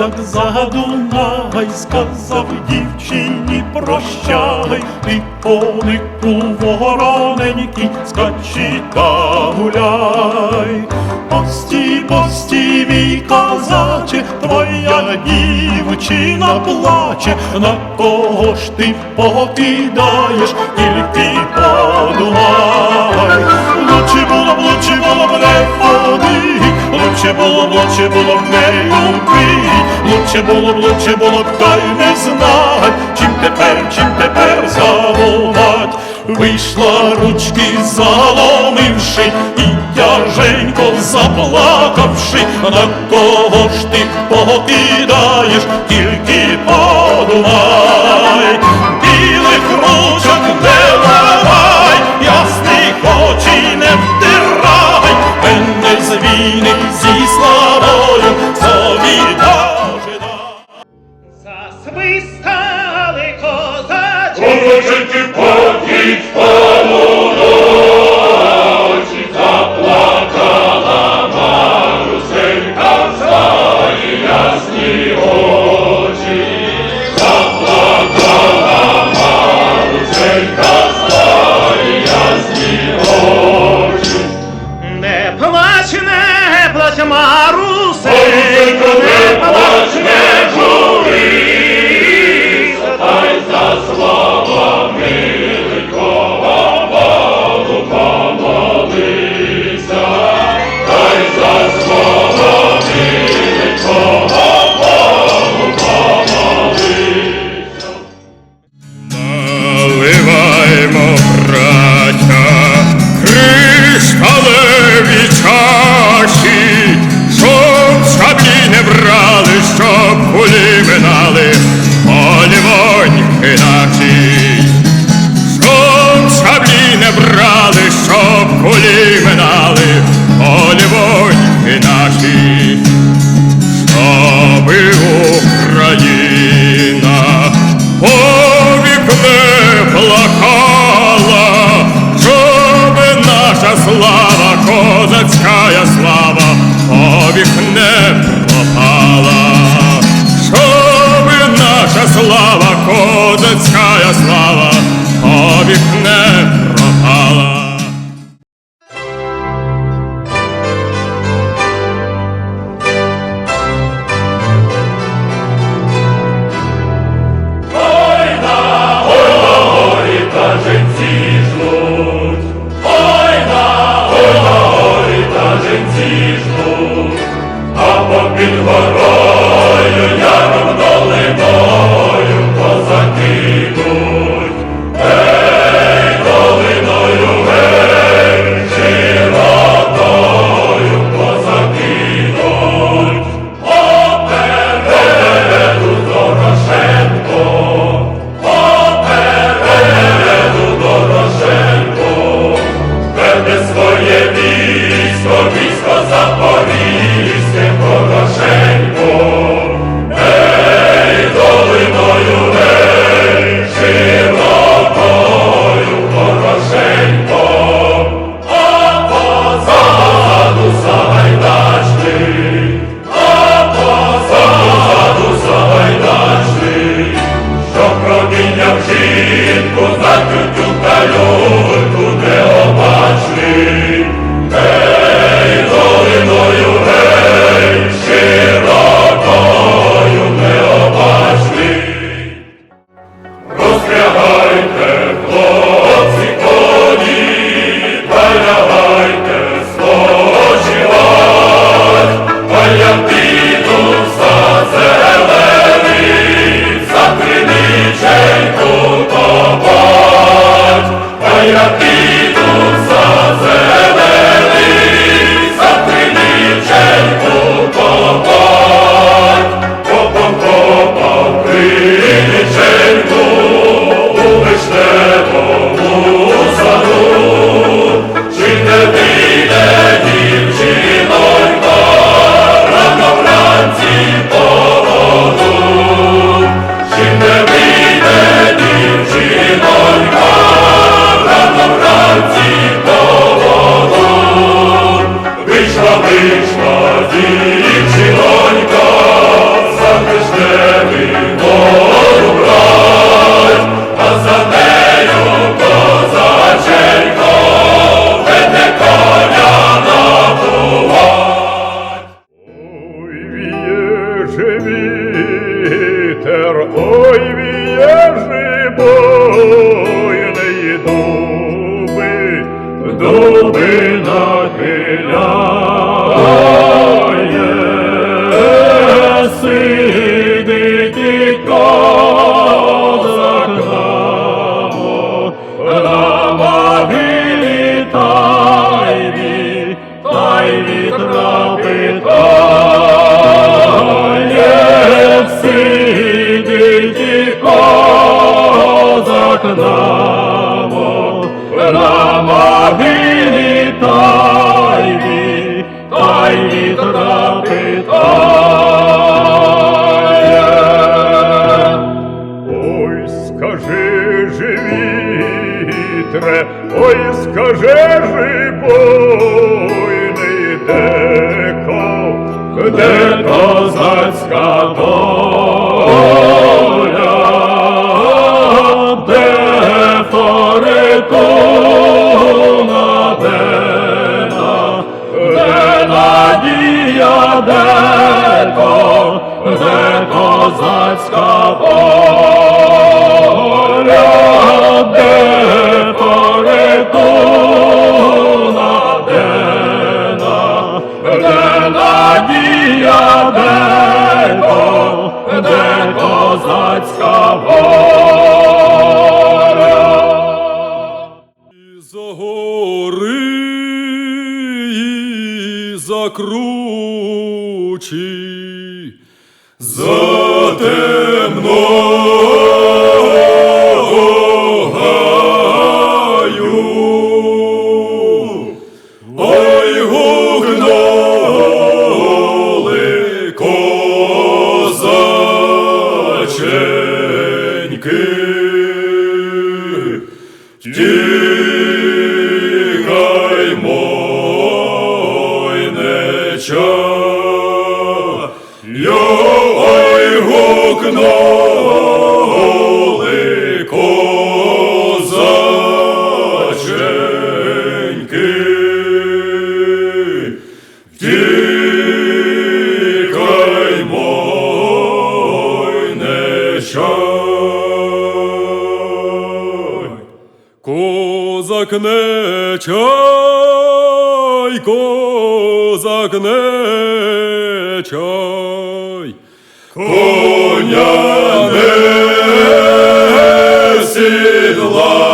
козак задумай, сказав дівчині прощай, ти конику вороненький, скачи та гуляй, пості, пості, мій козаче, твоя дівчина плаче, на кого ж ти покидаєш, тільки подумай, лучше було, б, лучше було б не ходити, лучше було б, лучше було б не любить, лучше було б, лучше було б й не знать, чим тепер, чим тепер заволать. Вийшла ручки, заломивши, і тяженько заплакавши, на кого ж ти покидаєш, тільки подумай, білих ручок не ламай, ясних очі не втирай, мене з війни Боженьки, подіть, подіть. де надія, де то, де козацька воля. І за гори, і за кручі, сила.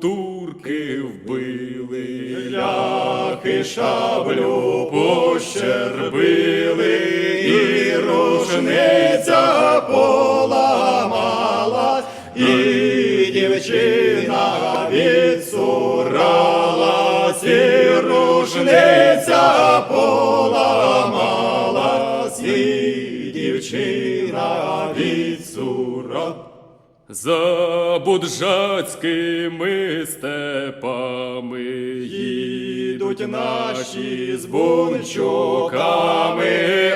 турки вбили, ляхи шаблю пощербили, і рушниця поламала, і дівчина відсуралась, і рушниця поламалась. За буджацькими степами їдуть наші з бунчуками,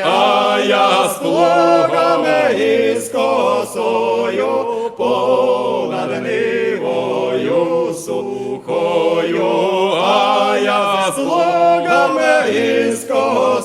а я з плугами і з косою понад нивою сухою, а я з плугами і з косою.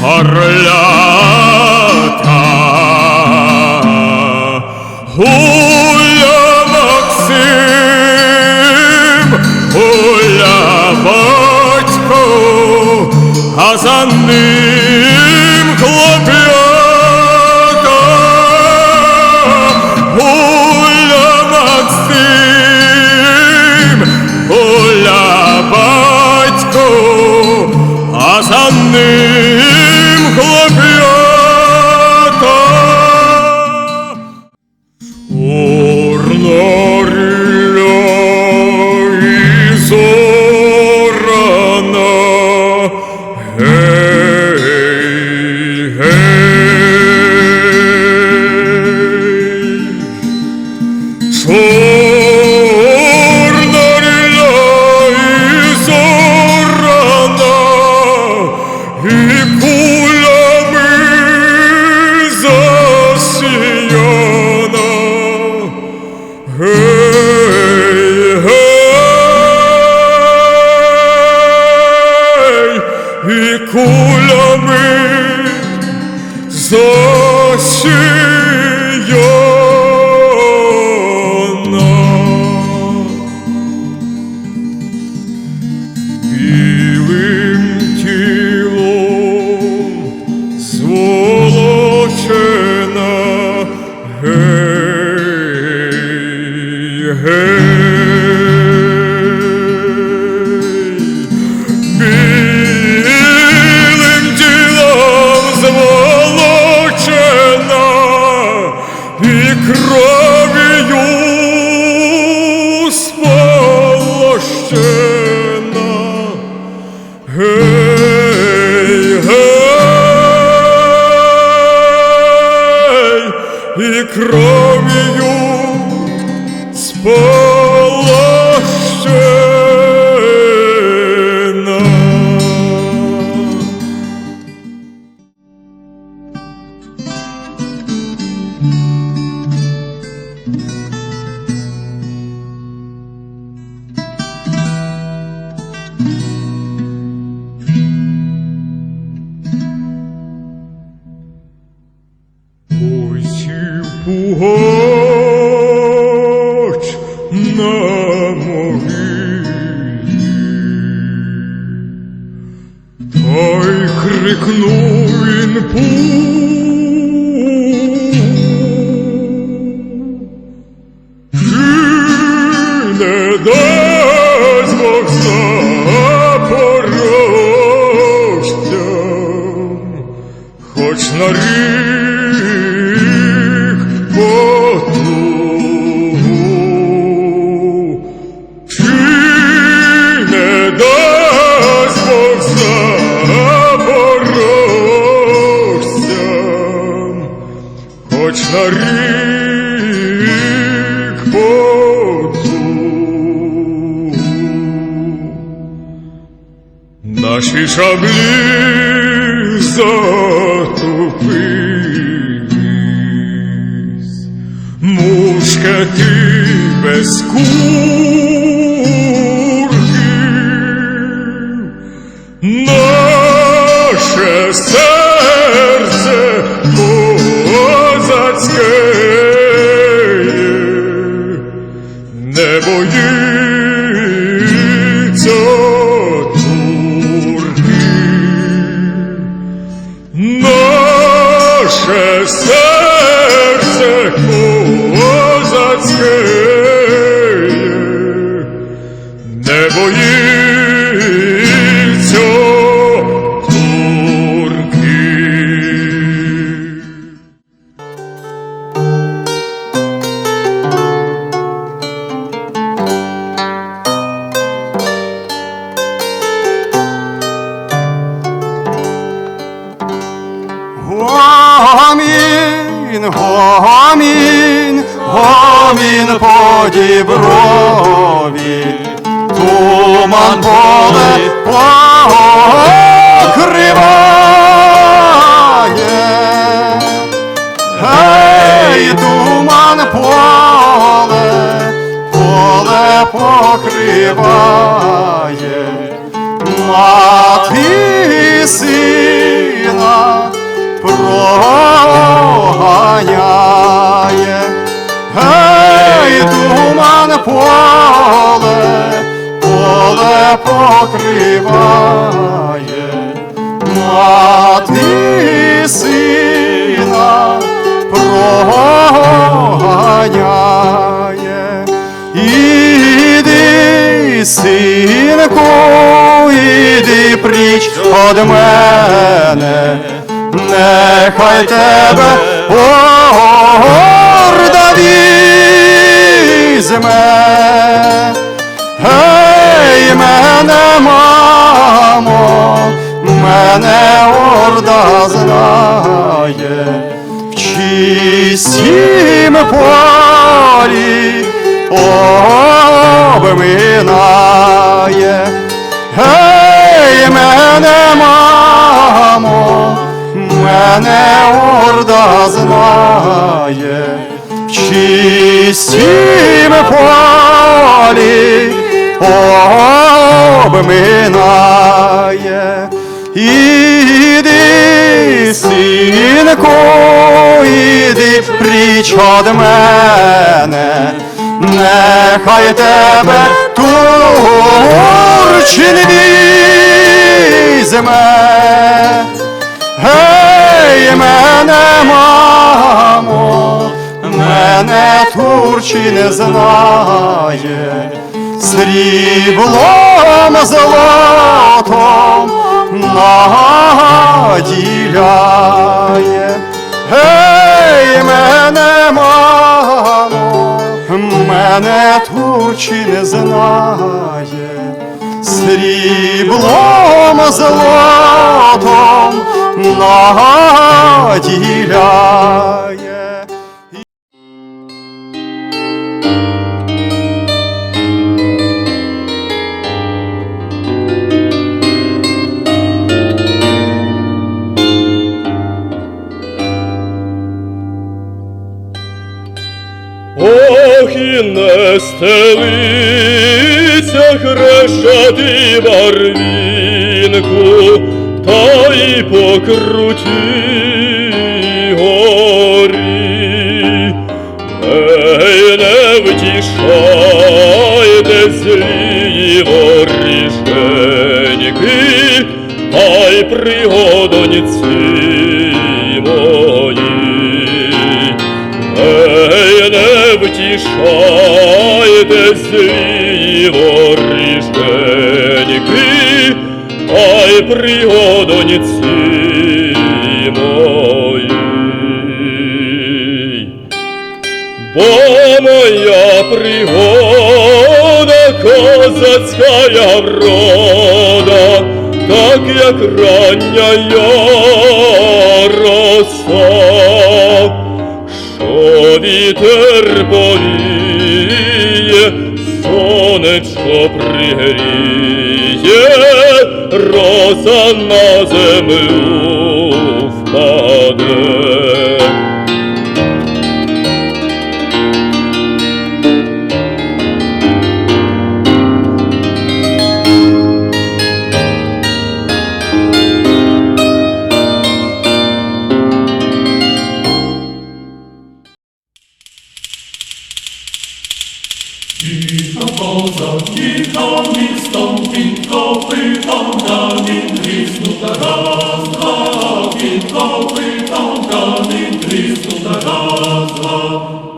Orla и кровью спать. ignoring pool. наші шаблі затопились, мушкети без кур. покриває. Мати сина проганяє, гей, туман поле, поле покриває, мати сина проганяє. Синку, іди пріч од мене, нехай тебе горда візьме. Гей, мене, мамо, мене орда знає, в чистім полі обминає. Гей, мене, мамо, мене орда знає, в чистім полі обминає. Іди, синку, іди пріч од мене, нехай тебе турчин візьме. Гей, мене, мамо, мене Турчин знає, сріблом золотом наділяє. Мене не знає, сріблом золотом наділяє. Не стелиться хрещати барвінку, та й по крутій горі. Ей, не втішайте злі воріженьки, а й пригодоньці мої. Не втішайте злі воріженьки, а й мої. Бо моя пригода козацька врода, так як рання я роса, вітер повіє, сонечко пригріє, роза на землю впаде.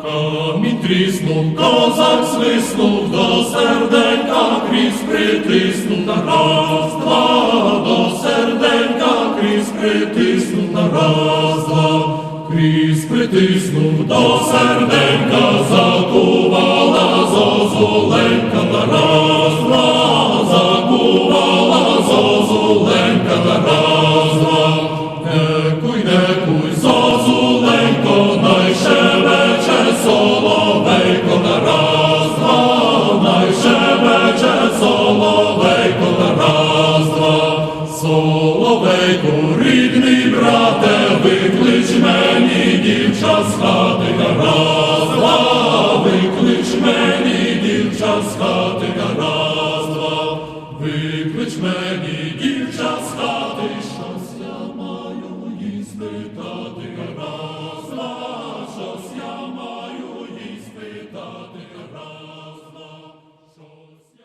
Камінь тріснув, козак свиснув, до серденька крізь притиснув на раз, два, до серденька крізь притиснув на раз, два, крізь притиснув, до серденька закувала раз, закувала зозуленька на раз.